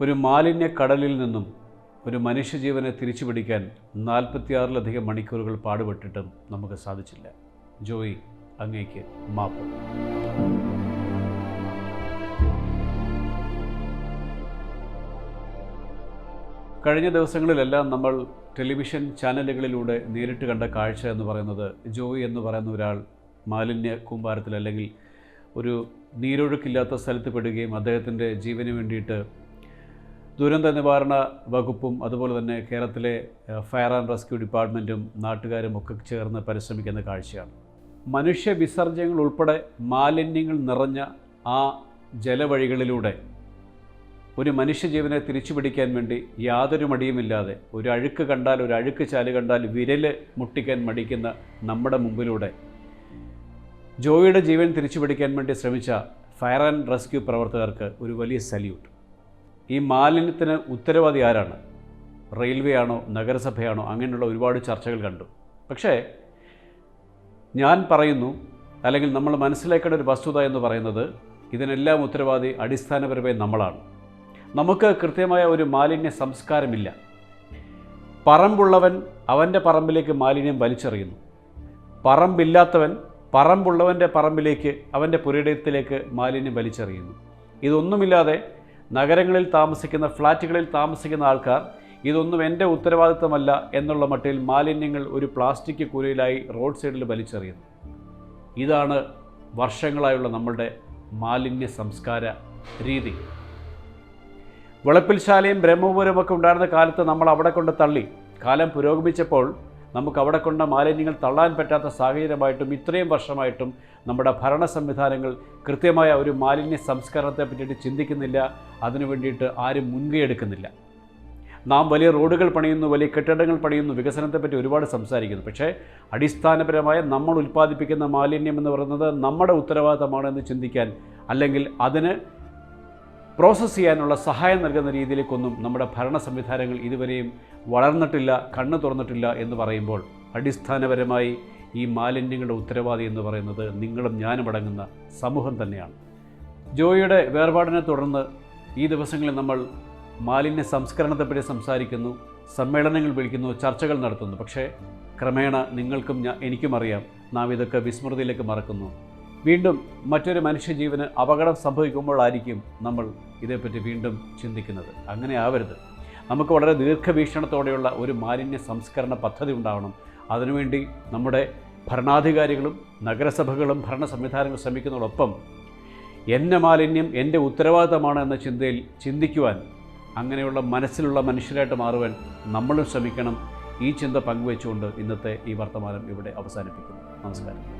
ഒരു മാലിന്യ കടലിൽ നിന്നും ഒരു മനുഷ്യജീവനെ തിരിച്ചു പിടിക്കാൻ നാൽപ്പത്തിയാറിലധികം മണിക്കൂറുകൾ പാടുപെട്ടിട്ടും നമുക്ക് സാധിച്ചില്ല. ജോയി അങ്ങേക്ക് മാപ്പ്. കഴിഞ്ഞ ദിവസങ്ങളിലെല്ലാം നമ്മൾ ടെലിവിഷൻ ചാനലുകളിലൂടെ നേരിട്ട് കണ്ട കാഴ്ച എന്ന് പറയുന്നത് ജോയി എന്ന് പറയുന്ന ഒരാൾ മാലിന്യ കൂമ്പാരത്തിൽ അല്ലെങ്കിൽ ഒരു നീരൊഴുക്കില്ലാത്ത സ്ഥലത്ത് പെടുകയും അദ്ദേഹത്തിന്റെ ജീവന് വേണ്ടിയിട്ട് ദുരന്ത നിവാരണ വകുപ്പും അതുപോലെ തന്നെ കേരളത്തിലെ ഫയർ ആൻഡ് റെസ്ക്യൂ ഡിപ്പാർട്ട്മെന്റും നാട്ടുകാരും ഒക്കെ ചേർന്ന് പരിശ്രമിക്കുന്ന കാഴ്ചയാണ്. മനുഷ്യ വിസർജ്യങ്ങൾ ഉൾപ്പെടെ മാലിന്യങ്ങൾ നിറഞ്ഞ ആ ജലവഴികളിലൂടെ ഒരു മനുഷ്യജീവനെ തിരിച്ചു പിടിക്കാൻ വേണ്ടി യാതൊരു മടിയുമില്ലാതെ ഒരു അഴുക്ക് കണ്ടാൽ ഒരു അഴുക്ക് ചാൽ കണ്ടാൽ വിരൽ മുട്ടിക്കാൻ മടിക്കുന്ന നമ്മുടെ മുമ്പിലൂടെ ജോയിയുടെ ജീവൻ തിരിച്ചുപിടിക്കാൻ വേണ്ടി ശ്രമിച്ച ഫയർ ആൻഡ് റെസ്ക്യൂ പ്രവർത്തകർക്ക് ഒരു വലിയ സല്യൂട്ട്. ഈ മാലിന്യത്തിന് ഉത്തരവാദി ആരാണ്? റെയിൽവേ ആണോ നഗരസഭയാണോ അങ്ങനെയുള്ള ഒരുപാട് ചർച്ചകൾ കണ്ടു. പക്ഷേ ഞാൻ പറയുന്നു അല്ലെങ്കിൽ നമ്മൾ മനസ്സിലാക്കേണ്ട ഒരു വസ്തുത എന്ന് പറയുന്നത് ഇതിനെല്ലാം ഉത്തരവാദി അടിസ്ഥാനപരമായി നമ്മളാണ്. നമുക്ക് കൃത്യമായ ഒരു മാലിന്യ സംസ്കാരമില്ല. പറമ്പുള്ളവൻ അവന്റെ പറമ്പിലേക്ക് മാലിന്യം വലിച്ചെറിയുന്നു. പറമ്പില്ലാത്തവൻ പറമ്പുള്ളവന്റെ പറമ്പിലേക്ക് അവന്റെ പുരയിടത്തിലേക്ക് മാലിന്യം വലിച്ചെറിയുന്നു. ഇതൊന്നുമില്ലാതെ നഗരങ്ങളിൽ താമസിക്കുന്ന ഫ്ലാറ്റുകളിൽ താമസിക്കുന്ന ആൾക്കാർ ഇതൊന്നും എന്റെ ഉത്തരവാദിത്തമല്ല എന്നുള്ള മട്ടിൽ മാലിന്യങ്ങൾ ഒരു പ്ലാസ്റ്റിക് കുരയിലായി റോഡ് സൈഡിൽ വലിച്ചെറിയുന്നു. ഇതാണ് വർഷങ്ങളായുള്ള നമ്മളുടെ മാലിന്യ സംസ്കാര രീതി. വെളുപ്പിൽശാലയും ബ്രഹ്മപുരമൊക്കെ ഉണ്ടായിരുന്ന കാലത്ത് നമ്മൾ അവിടെ കൊണ്ട് തള്ളി. കാലം പുരോഗമിച്ചപ്പോൾ നമുക്ക് അവിടെ കൊണ്ട മാലിന്യങ്ങൾ തള്ളാൻ പറ്റാത്ത സാഹചര്യമായിട്ടും ഇത്രയും വർഷമായിട്ടും നമ്മുടെ ഭരണ സംവിധാനങ്ങൾ കൃത്യമായ ഒരു മാലിന്യ സംസ്കരണത്തെ പറ്റിയിട്ട് ചിന്തിക്കുന്നില്ല. അതിനു വേണ്ടിയിട്ട് ആരും മുൻകൈ എടുക്കുന്നില്ല. നാം വലിയ റോഡുകൾ പണിയുന്നു വലിയ കെട്ടിടങ്ങൾ പണിയുന്നു വികസനത്തെപ്പറ്റി ഒരുപാട് സംസാരിക്കുന്നു. പക്ഷേ അടിസ്ഥാനപരമായ നമ്മൾ ഉൽപ്പാദിപ്പിക്കുന്ന മാലിന്യം എന്ന് പറയുന്നത് നമ്മുടെ ഉത്തരവാദിത്തമാണെന്ന് ചിന്തിക്കാൻ അല്ലെങ്കിൽ അതിന് പ്രോസസ്സ് ചെയ്യാനുള്ള സഹായം നൽകുന്ന രീതിയിലേക്കൊന്നും നമ്മുടെ ഭരണ സംവിധാനങ്ങൾ ഇതുവരെയും വളർന്നിട്ടില്ല കണ്ണു തുറന്നിട്ടില്ല എന്ന് പറയുമ്പോൾ അടിസ്ഥാനപരമായി ഈ മാലിന്യങ്ങളുടെ ഉത്തരവാദി എന്ന് പറയുന്നത് നിങ്ങളും ഞാനും അടങ്ങുന്ന സമൂഹം തന്നെയാണ്. ജോയിയുടെ വേർപാടിനെ തുടർന്ന് ഈ ദിവസങ്ങളിൽ നമ്മൾ മാലിന്യ സംസ്കരണത്തെപ്പറ്റി സംസാരിക്കുന്നു സമ്മേളനങ്ങൾ വിളിക്കുന്നു ചർച്ചകൾ നടത്തുന്നു. പക്ഷേ ക്രമേണ നിങ്ങൾക്കും എനിക്കും അറിയാം നാം ഇതൊക്കെ വിസ്മൃതിയിലേക്ക് മറക്കുന്നു. വീണ്ടും മറ്റൊരു മനുഷ്യജീവന് അപകടം സംഭവിക്കുമ്പോഴായിരിക്കും നമ്മൾ ഇതേപ്പറ്റി വീണ്ടും ചിന്തിക്കുന്നത്. അങ്ങനെ ആവരുത്. നമുക്ക് വളരെ ദീർഘവീക്ഷണത്തോടെയുള്ള ഒരു മാലിന്യ സംസ്കരണ പദ്ധതി ഉണ്ടാവണം. അതിനുവേണ്ടി നമ്മുടെ ഭരണാധികാരികളും നഗരസഭകളും ഭരണ സംവിധാനങ്ങളും ശ്രമിക്കുന്നതോടൊപ്പം എന്റെ മാലിന്യം എന്റെ ഉത്തരവാദിത്തമാണ് എന്ന ചിന്തയിൽ ചിന്തിക്കുവാൻ അങ്ങനെയുള്ള മനസ്സിലുള്ള മനുഷ്യരായിട്ട് മാറുവാൻ നമ്മളും ശ്രമിക്കണം. ഈ ചിന്ത പങ്കുവെച്ചുകൊണ്ട് ഇന്നത്തെ ഈ വർത്തമാനം ഇവിടെ അവസാനിപ്പിക്കുന്നു. നമസ്കാരം.